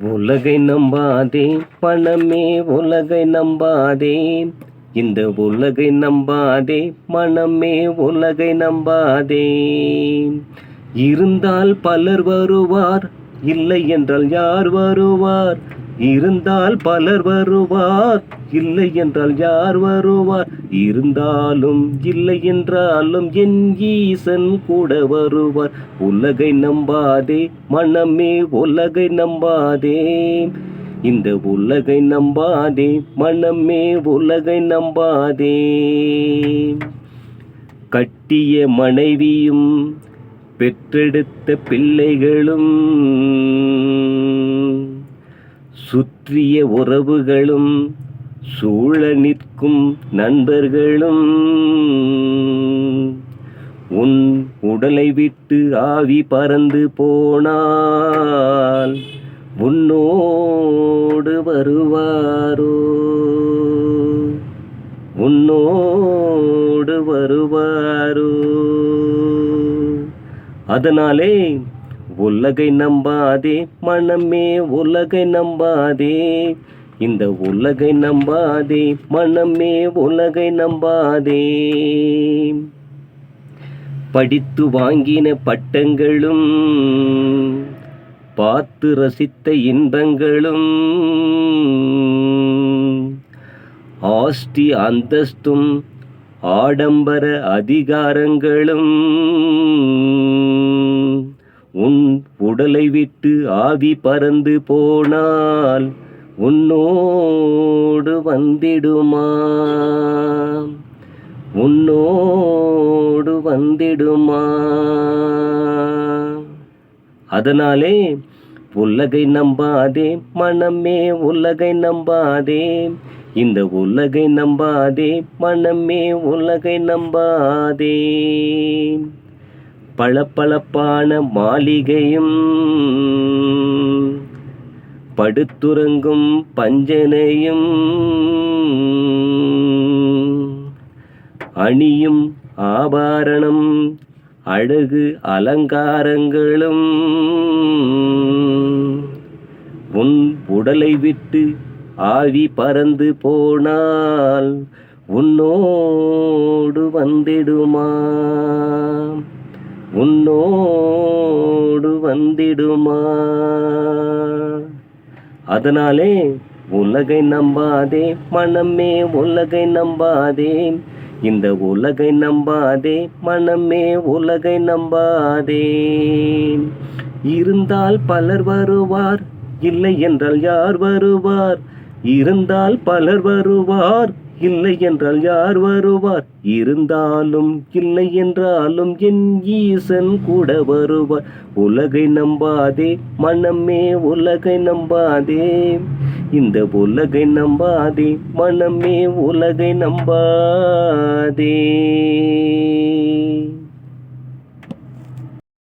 உலகை நம்பாதே பணமே உலகை நம்பாதே. இந்த உலகை நம்பாதே மனமே உலகை நம்பாதே. இருந்தால் பலர் வருவார் இல்லை என்றால் யார் வருவார்? இருந்தால் பலர் வருவார் இல்லை என்றால் யார் வருவார்? இருந்தாலும் இல்லை என்றாலும் என் ஈசன் கூட வருவார். உலகை நம்பாதே மனமே உலகை நம்பாதே. இந்த உலகை நம்பாதே மனமே உலகை நம்பாதே. கட்டிய மனைவியும் பெற்றெடுத்த பிள்ளைகளும் சுற்றிய உறவுகளும் சூழ நிற்கும் நண்பர்களும் உன் உடலை விட்டு ஆவி பறந்து போனால் உன்னோடு வருவாரோ? உன்னோடு வருவாரோ? அதனாலே உலகை நம்பாதே மனமே உலகை நம்பாதே. இந்த உலகை நம்பாதே மனமே உலகை நம்பாதே. படித்து வாங்கின பட்டங்களும் பார்த்து ரசித்த இன்பங்களும் ஆஸ்தி அந்தஸ்தும் ஆடம்பர அதிகாரங்களும் உன் உடலை விட்டு ஆவி பறந்து போனால் உன்னோடு வந்திடுமா? உன்னோடு வந்திடுமா? அதனாலே உலகை நம்பாதே மனமே உலகை நம்பாதே. இந்த உலகை நம்பாதே மனமே உலகை நம்பாதே. பளபளப்பான மாளிகையும் படுத்துறங்கும் பஞ்சனையும் அணியும் ஆபாரணம் அழகு அலங்காரங்களும் உன் உடலை விட்டு ஆவி பறந்து போனால் உன்னோடு வந்திடுமா? உன்னோடு வந்திடுமா? அதனாலே உலகை நம்பாதே மனமே உலகை நம்பாதே. இந்த உலகை நம்பாதே மனமே உலகை நம்பாதே. இருந்தால் பலர் வருவார் இல்லை என்றால் யார் வருவார்? இருந்தால் பலர் வருவார் இல்லை என்றால் யார் வருவார்? இருந்தாலும் இல்லை என்றாலும் என் ஈசன் கூட வருவார். உலகை நம்பாதே மனமே உலகை நம்பாதே. இந்த உலகை நம்பாதே மனமே உலகை நம்பாதே.